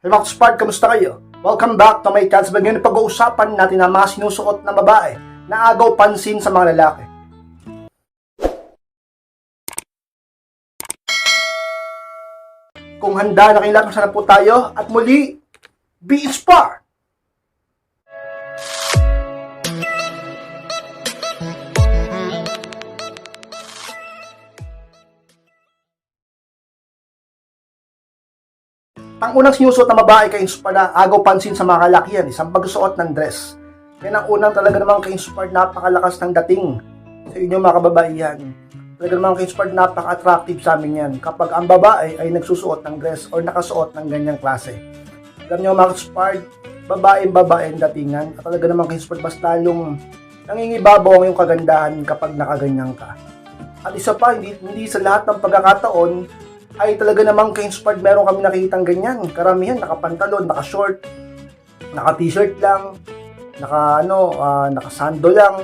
Hey mga Spark, kamusta kayo? Welcome back to my channel. Sa ngayon pag-uusapan natin ang mga sinusuot na babae na agaw pansin sa mga lalaki. Kung handa na kayo lahat, masarap po tayo. At muli, be inspired! Ang unang sinusuot na babae ka-inspired na agaw pansin sa mga kalakihan, isang pagsuot ng dress. Yan ang unang talaga namang ka-inspired napakalakas ng dating sa inyo mga kababaihan. Talaga namang ka-inspired napaka-attractive sa amin yan kapag ang babae ay nagsusuot ng dress or nakasuot ng ganyang klase. Alam nyo mga ka-inspired, babaeng babae ang datingan at talaga namang ka-inspired mas lalong nangingibabaw ang yung kagandahan kapag nakaganyan ka. At isa pa, hindi, hindi sa lahat ng pagkakataon ay talaga namang ka-inspired meron kami nakikitang ganyan. Karamihan nakapantalon, naka-short, naka-t-shirt lang, naka ano, ah, naka-sando lang.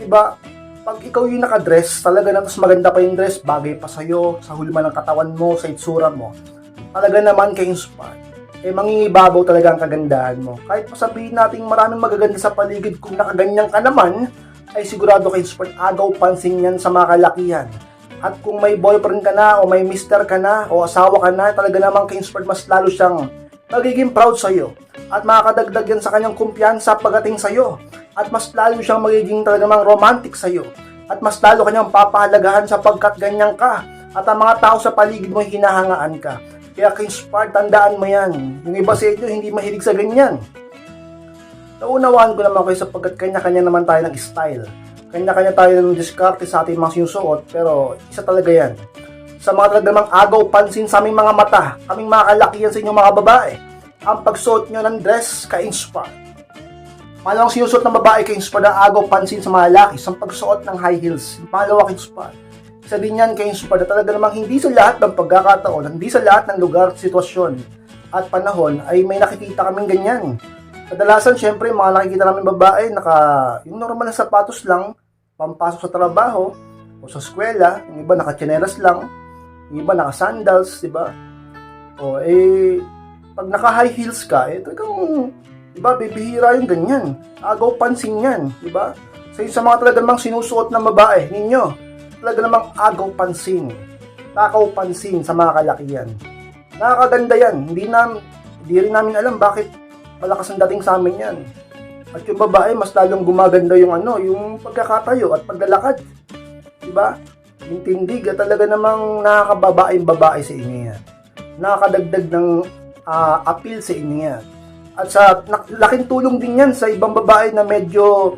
'Di ba? Pag ikaw yung naka-dress, talaga na mas maganda pa yung dress, bagay pa sa'yo, sa hulma ng katawan mo, sa itsura mo. Talaga naman ka-inspired. Eh, mangingibabaw talaga ang kagandahan mo. Kahit pasabihin natin maraming magaganda sa paligid, kung nakaganyan ka naman, ay sigurado ka-inspired. Agaw pansin yan sa mga kalakihan. At kung may boyfriend ka na, o may mister ka na, o asawa ka na, talaga namang ka-inspired, mas lalo siyang magiging proud sa'yo. At makakadagdag yan sa kanyang kumpiyansa pagdating sa'yo. At mas lalo siyang magiging talaga namang romantic sa'yo. At mas lalo kanyang papahalagahan sapagkat ganyan ka. At ang mga tao sa paligid mo hinahangaan ka. Kaya ka-inspired, tandaan mo yan. Yung iba sa inyo, hindi mahilig sa ganyan. Naunawaan ko naman kayo sapagkat kanya-kanya naman tayo ng style. Kanya-kanya tayo ng diskarte sa ating mga sinusuot, pero isa talaga yan. Sa mga talaga namang agaw pansin sa aming mga mata, kaming mga kalakihan sa inyong mga babae, ang pagsuot nyo ng dress ka-inspire. Malawang sinusuot ng babae ka-inspire na agaw pansin sa mga lalaki sa pagsuot ng high heels. Pangalawa ka-inspire. Isa din yan ka-inspire na talaga namang hindi sa lahat ng pagkakataon, hindi sa lahat ng lugar, sitwasyon, at panahon ay may nakikita kaming ganyan. Kadalasan, syempre, mga nakikita namin babae, naka, yung normal na sapatos lang, pampasok sa trabaho, o sa eskwela, yung iba naka-chinelas lang, yung iba naka-sandals, di ba? O, eh, pag naka-high heels ka, eh, talagang, di ba, bibihira yung ganyan. Agaw pansin yan, di ba? Sa sa mga talaga namang sinusuot ng babae, ninyo, talaga namang agaw pansin. Takaw pansin sa mga kalakihan. Nakakaganda yan. Hindi, na, hindi rin namin alam bakit malakas ang dating sa amin yan. At yung babae, mas lalong gumaganda yung ano, yung pagkakatayo at paglalakad. Diba? Yung tindig at talaga namang nakakababaeng babae sa inyo yan. Nakakadagdag ng ah, appeal sa inyo yan. At sa laking tulong din yan sa ibang babae na medyo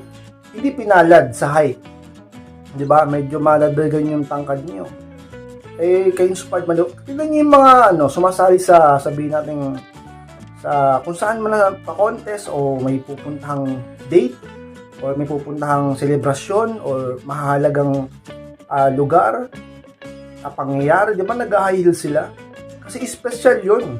hindi pinalad sa height. 'Di ba? Medyo maladagan yung tangkad niyo. Eh, kayo inspired man. Tignan niyo yung mga ano, sumasali sa sabihin natin sa kung saan man na pa-contest o may pupuntahang date or may pupuntahang selebrasyon or mahalagang ah, lugar na pangyayari, di ba nag-high heel sila? Kasi special yun.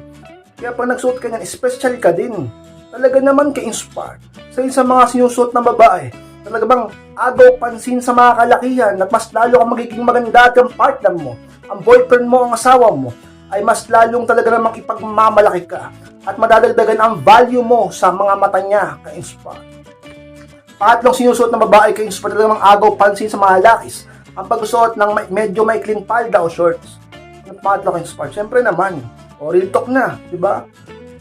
Kaya pag nagsuot ka niyan, special ka din. Talaga naman ka-inspired. Sa sa mga sinusuot ng babae, talaga bang agaw pansin sa mga kalakihan at mas lalo kang magiging maganda at yung partner mo, ang boyfriend mo, ang asawa mo, ay mas lalong talaga namang ipagmamalaki ka at madadagdagan ang value mo sa mga mata niya ka-inspire. Pangatlong sinusuot ng babae ka-inspire talaga namang agaw pansin sa mga lalakis ang pagsuot ng medyo maikling palda o shorts. Ang pangatlo ka-inspire, syempre naman, o real talk na, di ba?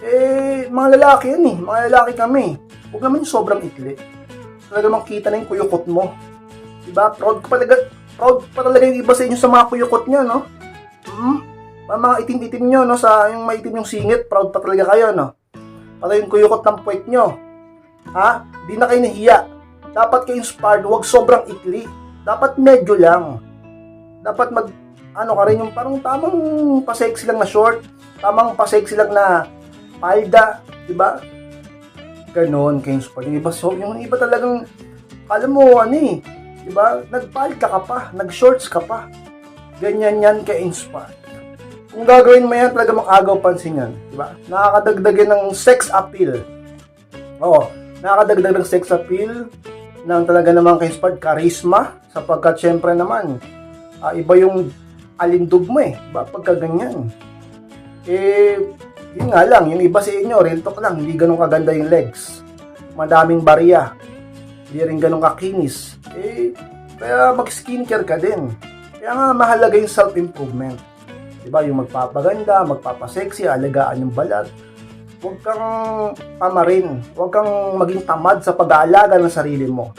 Eh, mga lalaki yan eh, mga lalaki kami. Huwag naman yung sobrang ikli. Talaga namang kita na yung kuyukot mo. Di ba? Proud pa talaga, proud pa talaga yung iba sa inyo sa mga kuyukot niya, no? Hmm? Mga mga itim-itim nyo, no? Sa yung maitim yung singit, proud pa talaga kayo, no? Pati yung kuyukot ng puwet nyo. Ha? Di na kayo nahiya. Dapat kayo inspired, huwag sobrang ikli. Dapat medyo lang. Dapat mag, ano ka rin, yung parang tamang pa-sexy lang na short, tamang pa-sexy lang na palda, di ba? Ganon, kayo inspired. Yung iba, so, yung iba talagang, alam mo, ano eh, di ba? Nagpalda ka pa, nag-shorts ka pa. Ganyan yan ka inspired. Kung gagawin mo yan, talaga mag-agaw pansin yan. Di ba? Nakakadagdag yan ng sex appeal. Oo, nakakadagdag ng sex appeal ng talaga namang ka-inspired charisma sapagkat syempre naman ah, iba yung alindog mo eh. Ba, pagka ganyan. Eh, Yun nga lang, yung iba sa inyo, real talk lang, hindi ganun kaganda yung legs. Madaming barya. Hindi rin ganun kakinis. Eh, kaya mag-skincare ka din. Kaya nga mahalaga yung self-improvement. Diba? Yung magpapaganda, magpapasexy, alagaan yung balat. Huwag kang pamarin. Huwag kang maging tamad sa pag-aalaga ng sarili mo.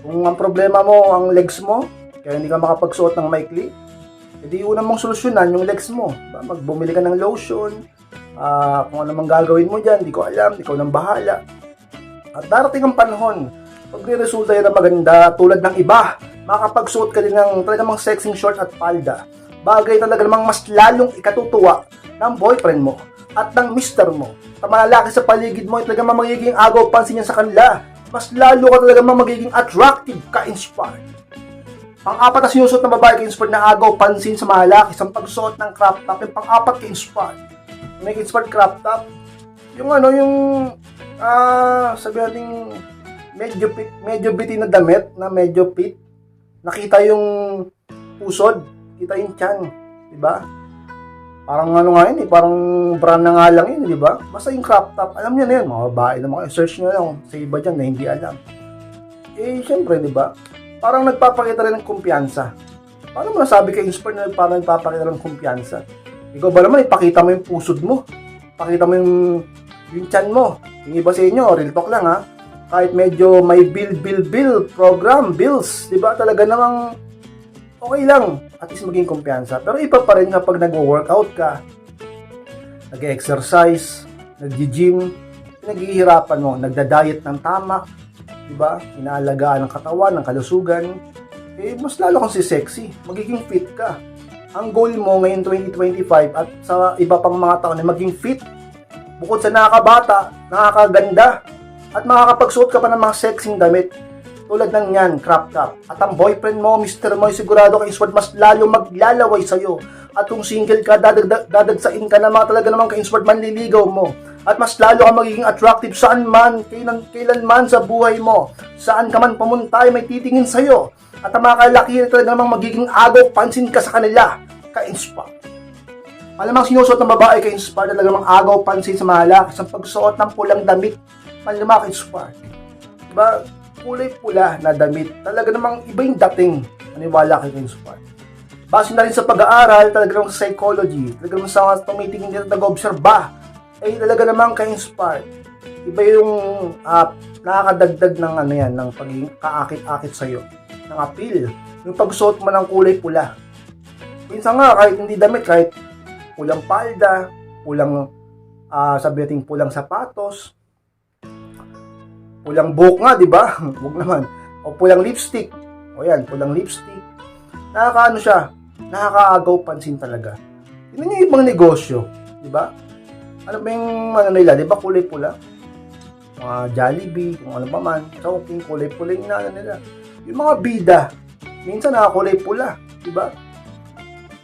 Kung ang problema mo ang legs mo, kaya hindi ka makapagsuot ng maikli, edi una mong solusyonan yung legs mo. Diba? Magbumili ka ng lotion, Ah, kung ano mang gagawin mo dyan, di ko alam, ikaw nang bahala. At darating ang panahon, pag resulta yan na maganda, tulad ng iba, makakapagsuot ka din ng talagang sexing short at palda. Bagay talaga namang mas lalong ikatutuwa ng boyfriend mo at ng mister mo. Sa mga lalaki sa paligid mo, talaga namang magiging agaw pansin yan sa kanila. Mas lalo ka talaga magiging attractive ka-inspired. Pang-apat na sinusuot ng babae ka-inspired na agaw pansin sa mga lalaki sa pagsuot ng crop top. Yung pang-apat ka-inspired may inspired crop top. Yung ano, yung ah, sabi natin medyo fit, medyo bitin na damit na medyo fit. Nakita yung pusod, kita yung tiyan, di ba? Parang ano nga yun eh, parang brand na nga lang yun, di ba? Basta yung crop top, alam niyo na yun, mga babae naman kayo, search nyo lang sa iba dyan na hindi alam. Eh, syempre, di ba? Parang nagpapakita rin ng kumpiyansa. Paano mo nasabi kay inspired na parang nagpapakita ng kumpiyansa? Ikaw ba naman, ipakita mo yung pusod mo. Pakita mo yung, yung chan mo. Yung iba sa inyo, real talk lang ha. Kahit medyo may bill, bill, bill, program, bills, di ba? Talaga namang okay lang. At least maging kumpiyansa. Pero iba pa rin kapag nag-workout ka, nag-exercise, nag-gym, naghihirapan mo, nagda-diet ng tama, di ba? Inaalagaan ng katawan, ng kalusugan, eh, mas lalo kang si sexy. Magiging fit ka ang goal mo ngayon 2025 at sa iba pang mga taon ay maging fit. Bukod sa nakakabata, nakakaganda, at makakapagsuot ka pa ng mga sexing damit. Tulad ng yan, crop top. At ang boyfriend mo, Mr. Moy, sigurado kay Sword, mas lalo maglalaway sa'yo. At kung single ka, dadag, dadagsain ka na mga talaga naman kay Sword, manliligaw mo. At mas lalo ka magiging attractive saan man, kailan, kailan man sa buhay mo. Saan ka man pumunta ay may titingin sa'yo. At ang mga kalaki talaga namang magiging agaw, pansin ka sa kanila ka-inspire. Malamang sinusuot ng babae ka-inspire talaga mga agaw pansin sa mga lalaki sa pagsuot ng pulang damit. Malamang ka-inspire. Diba? Kulay pula na damit. Talaga namang iba yung dating. Maniwala kay ka-inspire. Base na rin sa pag-aaral, talaga namang sa psychology, talaga namang sa mga tumitingin dito nag-obserba, ay talaga namang ka-inspire. Iba yung uh, nakakadagdag ng ano yan, ng pagiging kaakit-akit sa'yo, ng appeal. Yung pagsuot mo ng kulay pula, minsan nga kahit hindi damit kahit pulang palda pulang uh, sabi natin pulang sapatos pulang buhok nga di ba? Wag naman. O pulang lipstick. O yan pulang lipstick. Nakakaano siya? Nakakaagaw pansin talaga. Yun yung ibang negosyo di ba? Ano ba yung ano nila? Di ba kulay pula? Mga Jollibee kung ano pa man. Choking kulay pula yung ano nila. Yung mga bida minsan nakakulay pula di ba?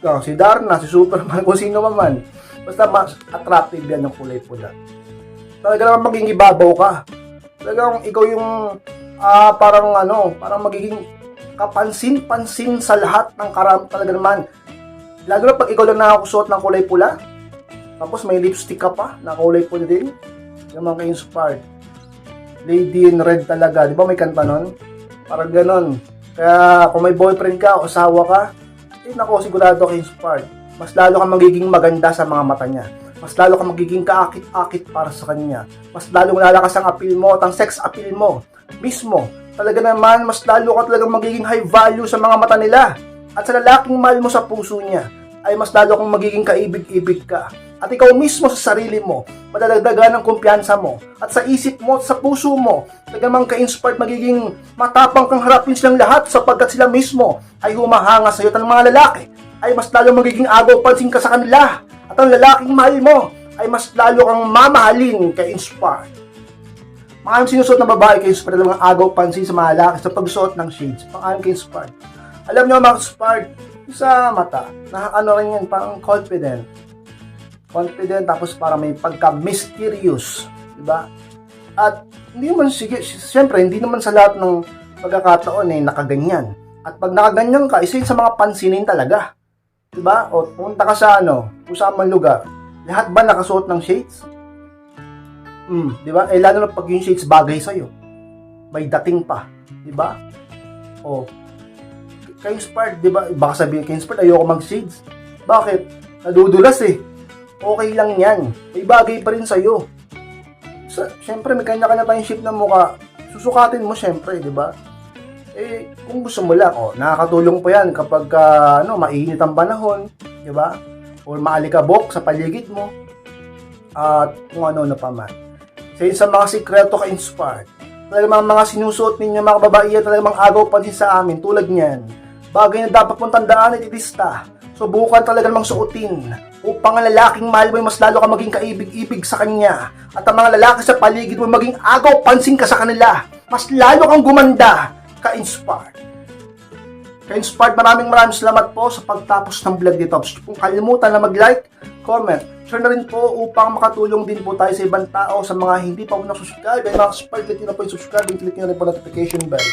Oh, si Darna, si Superman, kung sino man. Basta mas attractive yan ng kulay pula. Talaga naman maging ibabaw ka. Talagang ikaw yung uh, parang ano, parang magiging kapansin-pansin sa lahat ng karam talaga naman. Lalo na pag ikaw lang nakakusuot ng kulay pula, tapos may lipstick ka pa na kulay pula din, yung mga inspired Lady in red talaga, di ba may kanta nun? Parang ganon. Kaya kung may boyfriend ka o asawa ka, eh nako, sigurado kay inspired. Mas lalo kang magiging maganda sa mga mata niya. Mas lalo kang magiging kaakit-akit para sa kanya. Mas lalo lalakas ang appeal mo at ang sex appeal mo. Mismo, talaga naman, mas lalo ka talagang magiging high value sa mga mata nila. At sa lalaking mahal mo sa puso niya, ay mas lalo kang magiging kaibig-ibig ka. At ikaw mismo sa sarili mo, madadagdagan ng kumpiyansa mo. At sa isip mo, at sa puso mo, nagamang ka-inspired magiging matapang kang harapin silang lahat sapagkat sila mismo ay humahanga sa iyo. At ang mga lalaki ay mas lalo magiging agaw pansin ka sa kanila. At ang lalaking mahal mo ay mas lalo kang mamahalin ka-inspired. Maraming sinusuot ng babae ka-inspired ng mga agaw pansin sa mga lalaki sa pagsuot ng shades. Pang-ayon ka-inspired. Alam niyo mga inspired sa mata, na ano rin yan, parang confident confident tapos para may pagka-mysterious, di ba? At hindi naman sige, siyempre hindi naman sa lahat ng pagkakataon eh nakaganyan. At pag nakaganyan ka, isa yun sa mga pansinin talaga. Di ba? O pumunta ka sa ano, kung saan man lugar. Lahat ba nakasuot ng shades? Hmm, di ba? Eh, lalo na pag yung shades bagay sa'yo. May dating pa. Di ba? O, kayo inspired, di ba? Baka sabihin kayo inspired, ayoko mag-shades. Bakit? Nadudulas eh. Okay lang yan. May bagay pa rin sa'yo. Sa, syempre, may kanya-kanya tayong shape ng mukha. Susukatin mo syempre, di ba? Eh, kung gusto mo lang, oh, nakakatulong pa yan kapag ah, ano, mainit ang panahon, di ba? O maalikabok sa paligid mo. At kung ano-ano pa man. Sa sa mga sikreto ka-inspired, talagang mga, sinusuot ninyo mga kababaihan talagang agaw pansin sa amin tulad niyan. Bagay na dapat mong tandaan at ilista. Subukan talaga namang suotin upang ang lalaking mahal mo mas lalo ka maging kaibig-ibig sa kanya at ang mga lalaki sa paligid mo maging agaw pansin ka sa kanila. Mas lalo kang gumanda ka-inspired. Ka-inspired, maraming maraming salamat po sa pagtapos ng vlog dito. Kung kalimutan na mag-like, comment, share na rin po upang makatulong din po tayo sa ibang tao sa mga hindi pa po nasusubscribe. Ay mga subscribe, click na po yung subscribe and click nyo na rin po notification bell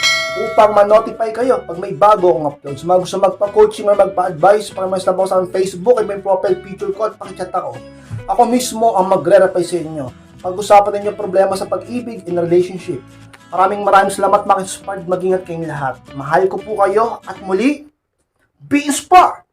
upang ma-notify kayo pag may bago akong upload. Sa mga gusto magpa-coaching or magpa-advise, pakimas na po sa Facebook ay may profile picture ko at pakichat ako. Ako mismo ang magre-reply sa inyo. Pag-usapan ninyo problema sa pag-ibig in relationship. Maraming maraming salamat mga inspired. Mag-ingat kayong lahat. Mahal ko po kayo at muli, be inspired!